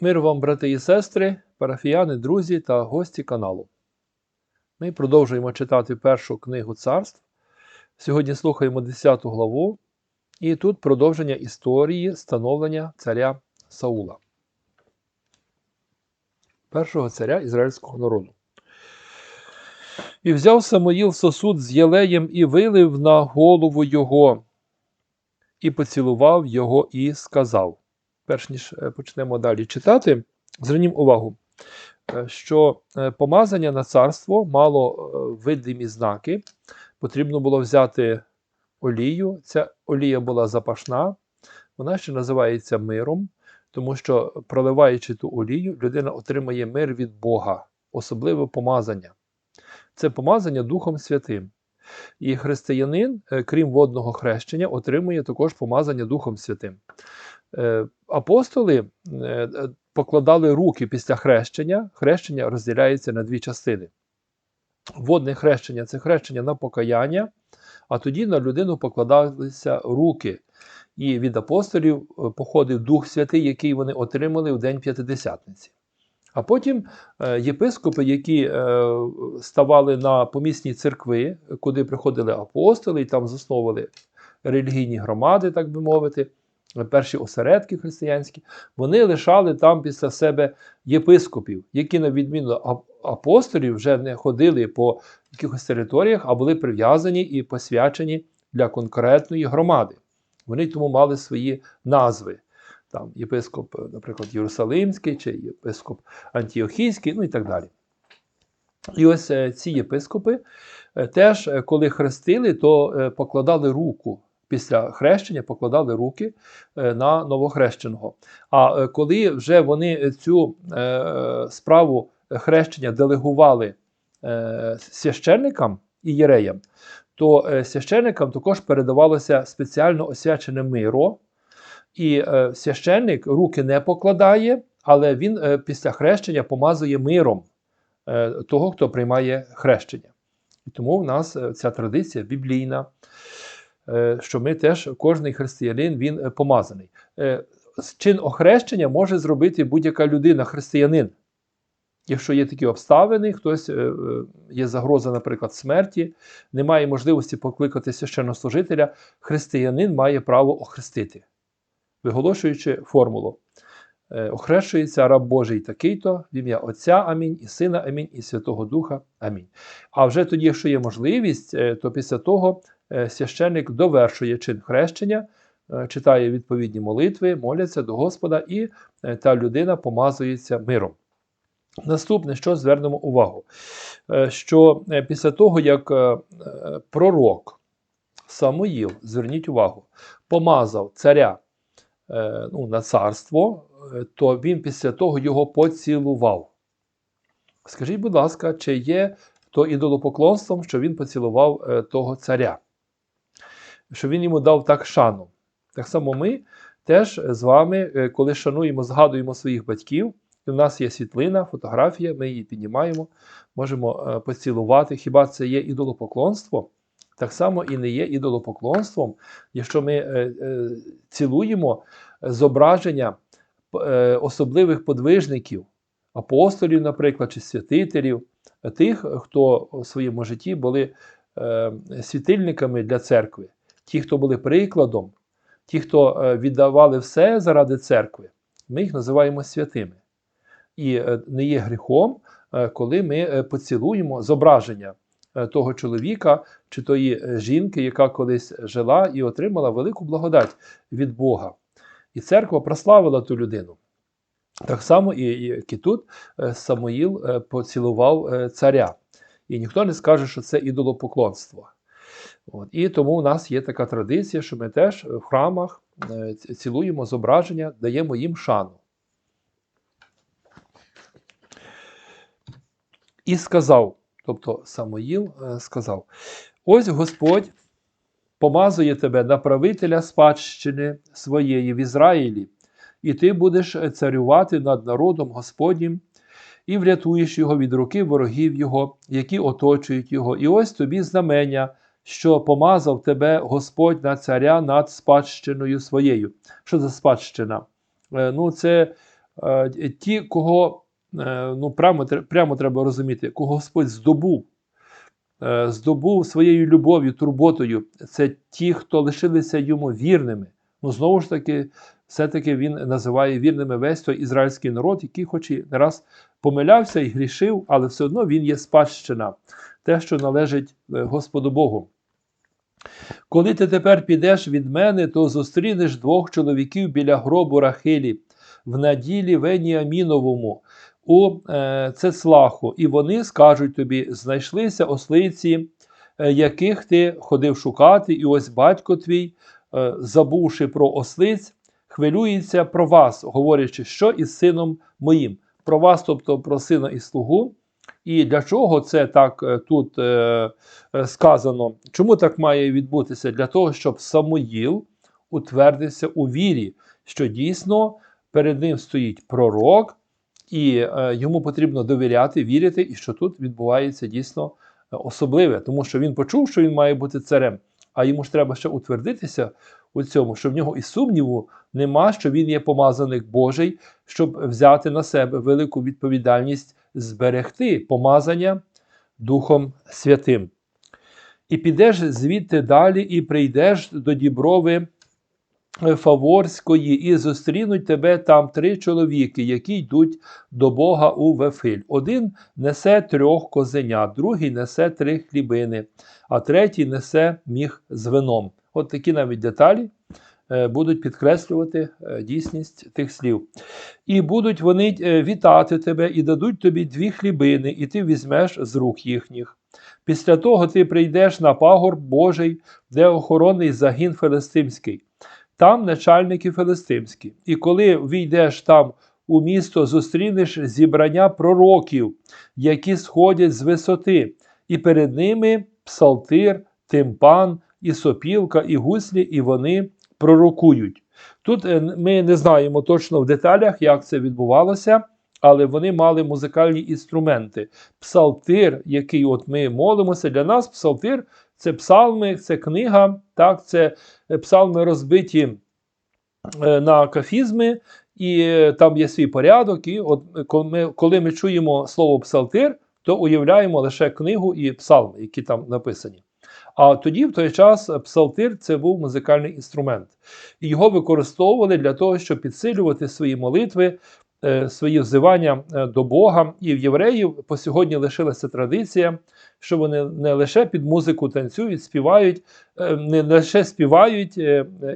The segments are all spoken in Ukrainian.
Мир вам, брати і сестри, парафіяни, друзі та гості каналу. Ми продовжуємо читати першу книгу царств. Сьогодні слухаємо 10 главу, і тут продовження історії становлення царя Саула, першого царя ізраїльського народу. І взяв Самоїл сосуд з єлеєм і вилив на голову його, і поцілував його, і сказав. Перш ніж е, почнемо далі читати, звернім увагу, е, що е, помазання на царство мало видимі знаки. Потрібно було взяти олію. Ця олія була запашна, вона ще називається миром, тому що, проливаючи ту олію, людина отримає мир від Бога, особливе помазання. Це помазання Духом Святим. І християнин, крім водного хрещення, отримує також помазання Духом Святим. Е, Апостоли е, покладали руки після хрещення. Хрещення розділяється на дві частини. Водне хрещення це хрещення на покаяння, а тоді на людину покладалися руки. І від апостолів е, походив Дух Святий, який вони отримали у День П'ятидесятниці. А потім єпископи, які ставали на помісні церкви, куди приходили апостоли і там засновували релігійні громади, так би мовити, перші осередки християнські, вони лишали там після себе єпископів, які, на відміну апостолів, вже не ходили по якихось територіях, а були прив'язані і посвячені для конкретної громади. Вони тому мали свої назви. Там єпископ, е, наприклад, Єрусалимський чи єпископ Антіохійський, ну і так далі. І ось е, ці єпископи е, теж, е, коли хрестили, то е, покладали руку. Після хрещення покладали руки е, на новохрещеного. А е, коли вже вони цю е, справу хрещення делегували священникам і єреям, то священникам також передавалося спеціально освячене миро, і священник руки не покладає, але він після хрещення помазує миром того, хто приймає хрещення. І тому в нас ця традиція біблійна, що ми теж, кожний християнин, він е, помазаний. Е, Чин охрещення може зробити будь-яка людина, християнин. Якщо є такі обставини, хтось е, е, є загроза, наприклад, смерті, немає можливості покликати священнослужителя, християнин має право охрестити, виголошуючи формулу. Е, Охрещується раб Божий такий-то, в ім'я Отця Амінь, і Сина Амінь, і Святого Духа Амінь. А вже тоді, якщо є можливість, е, то після того е, священник довершує чин хрещення, е, читає відповідні молитви, моляться до Господа, і е, та людина помазується миром. Наступне, що звернемо увагу, Е, що е, після того, як е, е, пророк Самуїл, зверніть увагу, помазав царя е, ну, на царство, е, то він після того його поцілував. Скажіть, будь ласка, чи є то ідолопоклонством, що він поцілував е, того царя? Що він йому дав так шану. Так само ми теж з вами, е, коли шануємо, згадуємо своїх батьків, і у нас є світлина, фотографія, ми її піднімаємо, можемо е, поцілувати. Хіба це є ідолопоклонство? Так само і не є ідолопоклонством, якщо ми е, цілуємо зображення особливих подвижників, апостолів, наприклад, чи святителів, тих, хто у своєму житті були світильниками для церкви, ті, хто були прикладом, ті, хто е, віддавали все заради церкви, ми їх називаємо святими. І е, не є гріхом, е, коли ми поцілуємо зображення того чоловіка чи тої жінки, яка колись жила і отримала велику благодать від Бога. І церква прославила ту людину. Так само, як і тут Самуїл поцілував царя. І ніхто не скаже, що це ідолопоклонство. От. І тому у нас є така традиція, що ми теж в храмах е, цілуємо зображення, даємо їм шану. І сказав, тобто Самоїл е, сказав: ось Господь помазує тебе на правителя спадщини своєї в Ізраїлі, і ти будеш царювати над народом Господнім, і врятуєш його від руки ворогів його, які оточують його. І ось тобі знамення, що помазав тебе Господь на царя над спадщиною своєю. Що за спадщина? Е, Ну, це е, ті, кого е, ну, прямо, прямо треба розуміти, кого Господь здобув, здобув своєю любов'ю, турботою, це ті, хто лишилися йому вірними. Ну, знову ж таки, все-таки він називає вірними весь той ізраїльський народ, який, хоч і не раз помилявся і грішив, але все одно він є спадщина, те, що належить Господу Богу. Коли ти тепер підеш від мене, то зустрінеш двох чоловіків біля гробу Рахилі в наділі Веніаміновому у е, Цецлаху, і вони скажуть тобі: знайшлися ослиці, е, яких ти ходив шукати, і ось батько твій, е, забувши про ослиць, хвилюється про вас, говорячи, що із сином моїм. Про вас, тобто про сина і слугу. І для чого це так е, тут е, е, сказано? Чому так має відбутися? Для того, щоб Самуїл утвердився у вірі, що дійсно перед ним стоїть пророк, і е, йому потрібно довіряти, вірити, і що тут відбувається дійсно е, особливе, тому що він почув, що він має бути царем, а йому ж треба ще утвердитися у цьому, що в нього і сумніву нема, що він є помазаник Божий, щоб взяти на себе велику відповідальність зберегти помазання Духом Святим. І підеш звідти далі, і прийдеш до Діброви Фаворської, і зустрінуть тебе там три чоловіки, які йдуть до Бога у Вефиль. Один несе трьох козенят, другий несе три хлібини, а третій несе міг з вином. От такі навіть деталі будуть підкреслювати е, дійсність тих слів. І будуть вони е, вітати тебе, і дадуть тобі дві хлібини, і ти візьмеш з рук їхніх. Після того ти прийдеш на пагорб Божий, де охоронний загін филистимський, там начальники филистимські. І коли війдеш там у місто, зустрінеш зібрання пророків, які сходять з висоти, і перед ними псалтир, тимпан, і сопілка, і гуслі, і вони пророкують. Тут е, ми не знаємо точно в деталях, як це відбувалося, але вони мали музикальні інструменти. Псалтир, який от ми молимося, для нас псалтир це псалми, це книга, так, це е, псалми розбиті е, на кафізми, і там є свій порядок. І от ми, коли ми чуємо слово псалтир, то уявляємо лише книгу і псалми, які там написані. А тоді, в той час, псалтир це був музикальний інструмент. І його використовували для того, щоб підсилювати свої молитви, е, свої взивання е, до Бога. І в євреїв по сьогодні лишилася традиція, що вони не лише під музику танцюють, співають, е, не лише співають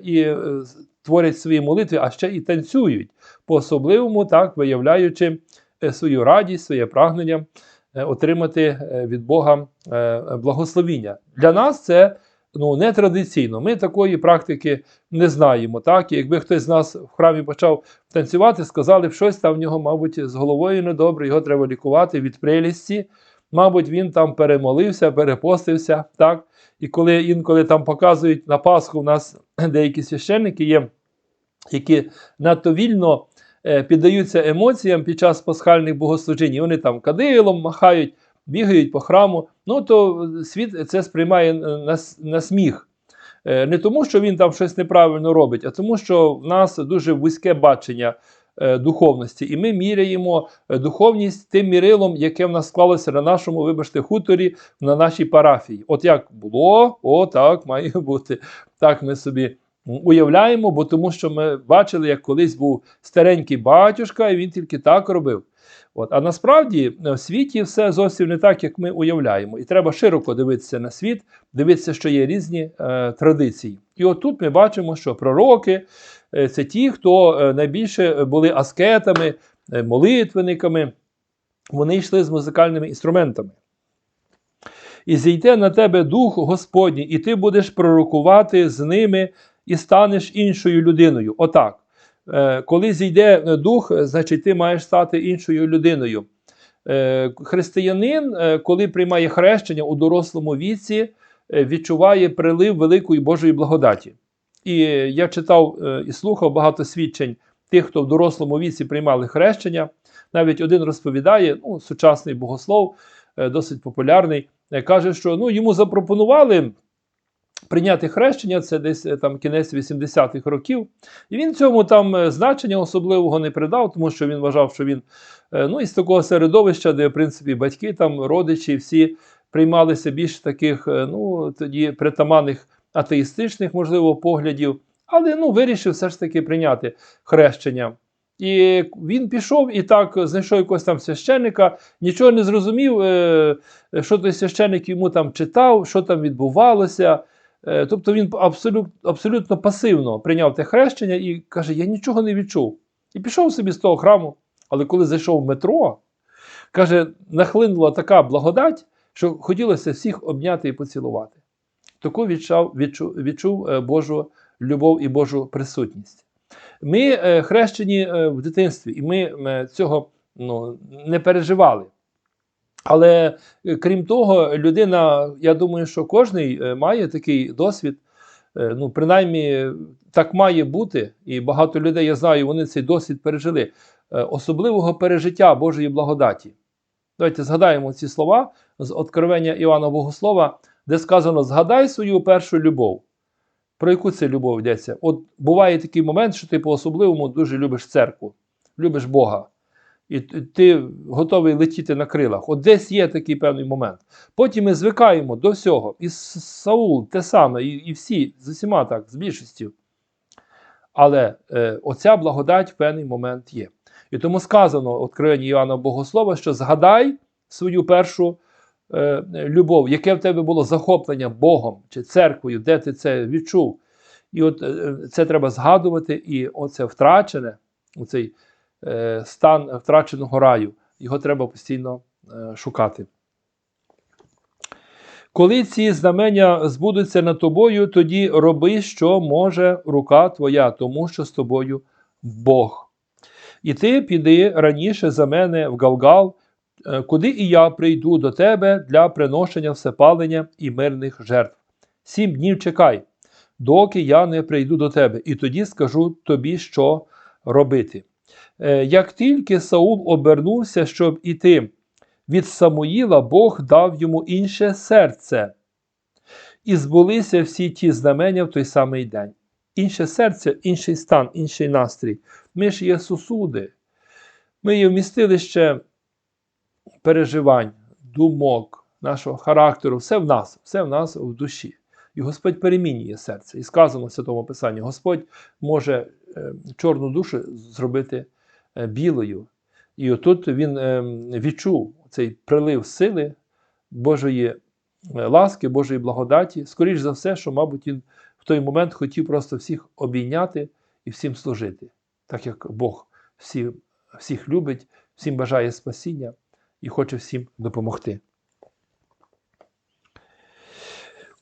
і творять свої молитви, а ще і танцюють по-особливому, так виявляючи свою радість, своє прагнення отримати е, від Бога е, благословіння. Для нас це ну, не традиційно. Ми такої практики не знаємо. Так? І якби хтось з нас в храмі почав танцювати, сказали б щось там в нього, мабуть, з головою недобре, його треба лікувати від прелісті. Мабуть, він там перемолився, перепостився. так? І коли інколи там показують на Пасху, у нас деякі священники є, які надто вільно е, піддаються емоціям під час пасхальних богослужінь, і вони там кадилом махають, бігають по храму. Ну то світ це сприймає е, на, на сміх. Е, Не тому, що він там щось неправильно робить, а тому, що в нас дуже вузьке бачення е, духовності, і ми міряємо е, духовність тим мірилом, яке в нас склалося на нашому, вибачте, хуторі, на нашій парафії. От як було, о, так має бути. Так ми собі уявляємо, бо тому що ми бачили, як колись був старенький батюшка, і він тільки так робив. От. А насправді е, в світі все зовсім не так, як ми уявляємо. І треба широко дивитися на світ, дивитися, що є різні е, традиції. І от тут ми бачимо, що пророки е, це ті, хто е, найбільше були аскетами, е, молитвенниками, вони йшли з музикальними інструментами. І зійде на тебе дух Господній, і ти будеш пророкувати з ними і станеш іншою людиною. Отак. Е, Коли зійде е, дух, е, значить ти маєш стати іншою людиною. Християнин, коли приймає хрещення у дорослому віці, відчуває прилив великої Божої благодаті. І я читав і слухав багато свідчень тих, хто в дорослому віці приймали хрещення. Навіть один розповідає, ну, сучасний богослов, досить популярний, каже, що ну, йому запропонували прийняти хрещення, це десь е, там кінець 80-х років. І він цьому там е, значення особливого не придав, тому що він вважав, що він е, ну, із такого середовища, де, в принципі, батьки, там, родичі, всі приймалися більш таких, ну, тоді притаманних атеїстичних, можливо, поглядів, але ну, вирішив все ж таки прийняти хрещення. І він пішов і так знайшов якогось там священника, нічого не зрозумів, що той священник йому там читав, що там відбувалося. Е, Тобто він абсолютно, абсолютно пасивно прийняв те хрещення і каже: Я нічого не відчув. І пішов собі з того храму. Але коли зайшов в метро, каже, нахлинула така благодать, що хотілося всіх обняти і поцілувати. Таку відчув, відчув, відчув е, Божу любов і Божу присутність. Ми е, хрещені в дитинстві, і ми цього ну, не переживали. Але е, крім того, людина, я думаю, що кожен має такий досвід. Е, Ну, принаймні, так має бути, і багато людей, я знаю, вони цей досвід пережили. Е, Особливого пережиття Божої благодаті. Давайте згадаємо ці слова з Откровення Іоанна Богослова, де сказано: згадай свою першу любов. Про яку це любов йдеться? От буває такий момент, що ти по-особливому дуже любиш церкву, любиш Бога. І ти готовий летіти на крилах. От десь є такий певний момент. Потім ми звикаємо до всього. І Саул те саме, і, і всі, з усіма так, з більшістю. Але е, оця благодать в певний момент є. І тому сказано в Откровенні Іоанна Богослова, що згадай свою першу е, любов, яке в тебе було захоплення Богом чи церквою, де ти це відчув. І от е, це треба згадувати, і оце втрачене, оцей стан втраченого раю, його треба постійно е, шукати. Коли ці знамення збудуться над тобою, тоді роби, що може рука твоя, тому що з тобою Бог. І ти піди раніше за мене в Галгал, е, куди і я прийду до тебе для приношення всепалення і мирних жертв. Сім днів чекай, доки я не прийду до тебе, і тоді скажу тобі, що робити. Е, Як тільки Саул обернувся, щоб іти від Самуїла, Бог дав йому інше серце, і збулися всі ті знамення в той самий день. Інше серце, інший стан, інший настрій. Ми ж є сусуди. Ми є вмістилище переживань, думок, нашого характеру, все в нас, все в нас в душі. І Господь перемінює серце. І сказано в Святому Писанні: Господь може чорну душу зробити е, білою. І отут він е, відчув цей прилив сили Божої е, ласки, Божої благодаті. Скоріш за все, що, мабуть, він в той момент хотів просто всіх обійняти і всім служити, так як Бог всі, всіх любить, всім бажає спасіння і хоче всім допомогти.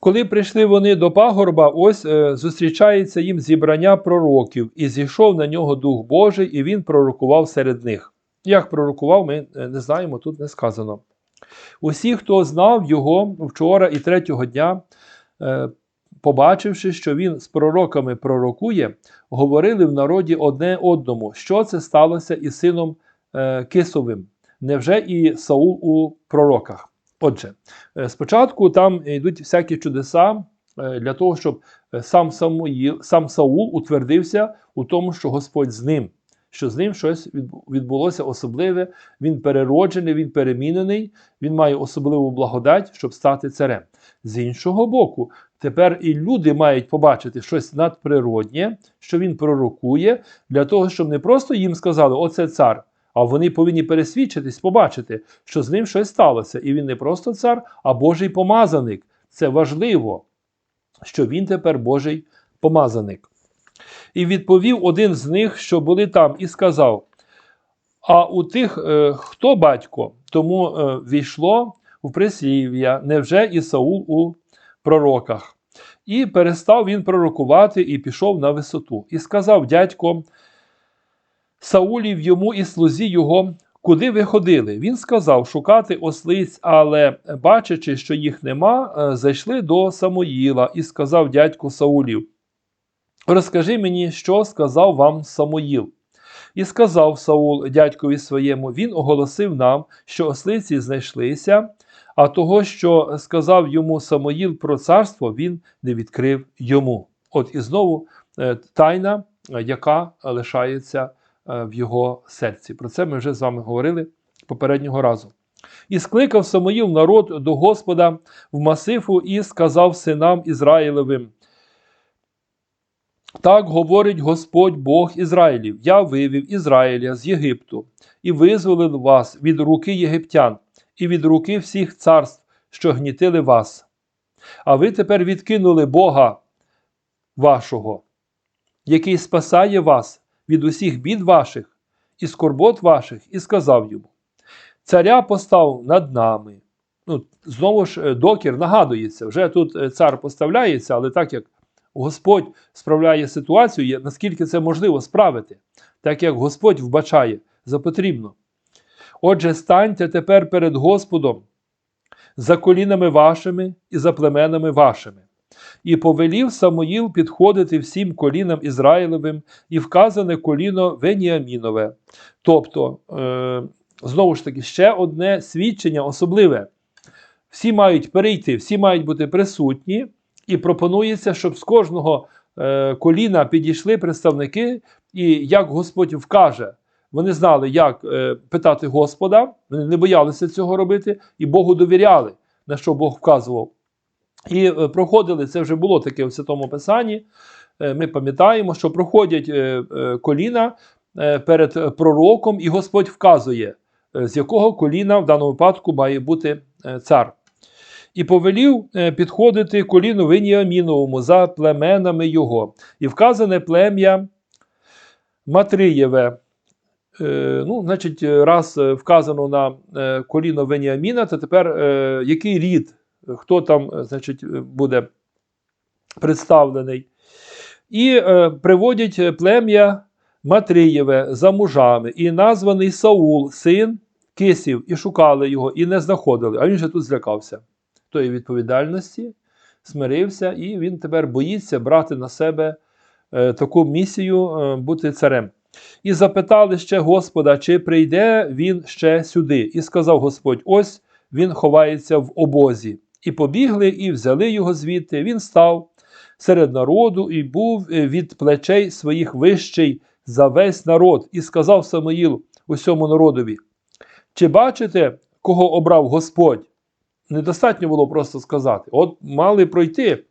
Коли прийшли вони до пагорба, ось е, зустрічається їм зібрання пророків, і зійшов на нього Дух Божий, і він пророкував серед них. Як пророкував, ми е, не знаємо, тут не сказано. Усі, хто знав його вчора і третього дня, е, побачивши, що він з пророками пророкує, говорили в народі одне одному, що це сталося із сином е, Кисовим. Невже і Саул у пророках? Отже, е, спочатку там йдуть всякі чудеса е, для того, щоб е, сам, Самуїл, сам Саул утвердився у тому, що Господь з ним, що з ним щось відбулося особливе, він перероджений, він перемінений, він має особливу благодать, щоб стати царем. З іншого боку, тепер і люди мають побачити щось надприроднє, що він пророкує, для того, щоб не просто їм сказали, оце цар. А вони повинні пересвідчитись, побачити, що з ним щось сталося. І він не просто цар, а Божий помазаник. Це важливо, що він тепер Божий помазаник. І відповів один з них, що були там, і сказав: А у тих, е, хто батько, тому е, війшло в прислів'я, невже і Саул у пророках. І перестав він пророкувати і пішов на висоту. І сказав дядько Саулів йому і слузі його, куди ви ходили? Він сказав шукати ослиць, але, бачачи, що їх нема, е, зайшли до Самоїла і сказав дядько Саулів: Розкажи мені, що сказав вам Самоїл. І сказав Саул дядькові своєму: Він оголосив нам, що ослиці знайшлися, а того, що сказав йому Самоїл про царство, він не відкрив йому. От і знову е, тайна, е, яка лишається в його серці. Про це ми вже з вами говорили попереднього разу. І скликав Самоїл народ до Господа в Масифу і сказав синам Ізраїлевим. Так говорить Господь Бог Ізраїлів: Я вивів Ізраїля з Єгипту і визволив вас від руки єгиптян і від руки всіх царств, що гнітили вас. А ви тепер відкинули Бога вашого, який спасає вас від усіх бід ваших і скорбот ваших, і сказав йому: Царя постав над нами. Ну, Знову ж е, докір нагадується, вже тут е, цар поставляється, але так як Господь справляє ситуацію, наскільки це можливо справити, так як Господь вбачає за потрібно. Отже, станьте тепер перед Господом за колінами вашими і за племенами вашими. І повелів Самоїл підходити всім колінам Ізраїлевим і вказане коліно Веніамінове. Тобто, е, знову ж таки, ще одне свідчення особливе. Всі мають перейти, всі мають бути присутні, і пропонується, щоб з кожного е, коліна підійшли представники, і як Господь вкаже, вони знали, як е, питати Господа, вони не боялися цього робити, і Богу довіряли, на що Бог вказував. І е, проходили, це вже було таке в Святому Писанні. е, Ми пам'ятаємо, що проходять е, коліна перед пророком, і Господь вказує, з якого коліна в даному випадку має бути цар. І повелів підходити коліну Веніаміновому за племенами його. І вказане плем'я Матриєве. Ну, значить, раз вказано на коліно Веніаміна, то тепер який рід, хто там е, значить, е, буде представлений. І е, приводять е, плем'я Матрієве за мужами, і названий Саул, син Кисів, і шукали його, і не знаходили. А він же тут злякався тої відповідальності, смирився, і він тепер боїться брати на себе е, таку місію е, бути царем. І запитали ще Господа, чи прийде він ще сюди. І сказав Господь: ось він ховається в обозі. І побігли, і взяли його звідти. Він став серед народу і був е, від плечей своїх вищий за весь народ, і сказав Самоїл усьому народові: Чи бачите, кого обрав Господь? Недостатньо було просто сказати. От мали пройти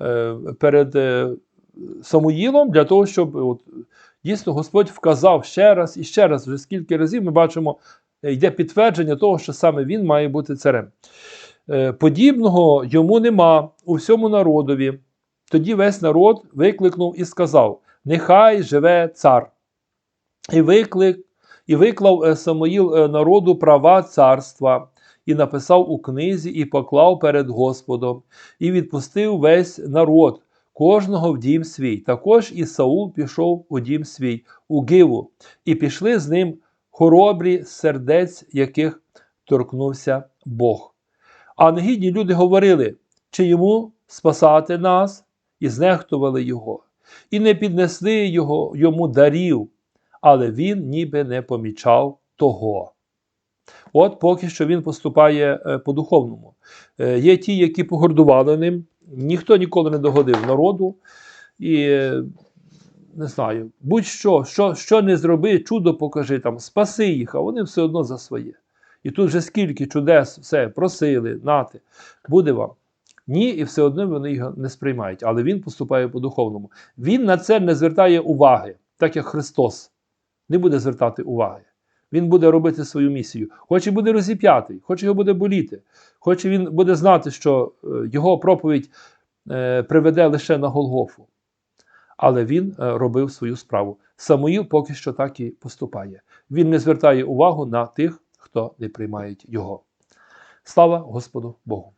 е, перед е, Самуїлом для того, щоб от, дійсно Господь вказав ще раз і ще раз, вже скільки разів ми бачимо, йде підтвердження того, що саме він має бути царем. Е, Подібного йому нема у всьому народові. Тоді весь народ викликнув і сказав: Нехай живе цар. І виклик, і виклав е, Самоїл е, народу права царства, і написав у книзі, і поклав перед Господом, і відпустив весь народ, кожного в дім свій. Також і Саул пішов у дім свій, у Гиву, і пішли з ним хоробрі сердець, яких торкнувся Бог. А негідні люди говорили, чи йому спасати нас, і знехтували його, і не піднесли його, йому дарів, але він ніби не помічав того. От поки що він поступає е, по-духовному. Е, Є ті, які погордували ним, ніхто ніколи не догодив народу. І е, не знаю, будь-що, що, що не зроби, чудо покажи, там, спаси їх, а вони все одно за своє. І тут вже скільки чудес, все, просили, нати, буде вам. Ні, і все одно вони його не сприймають. Але він поступає по-духовному. Він на це не звертає уваги, так як Христос не буде звертати уваги. Він буде робити свою місію. Хоч і буде розіп'ятий, хоч його буде боліти, хоч він буде знати, що е, його проповідь е, приведе лише на Голгофу. Але він е, робив свою справу. Самуїл поки що так і поступає. Він не звертає увагу на тих, хто не приймає його. Слава Господу Богу!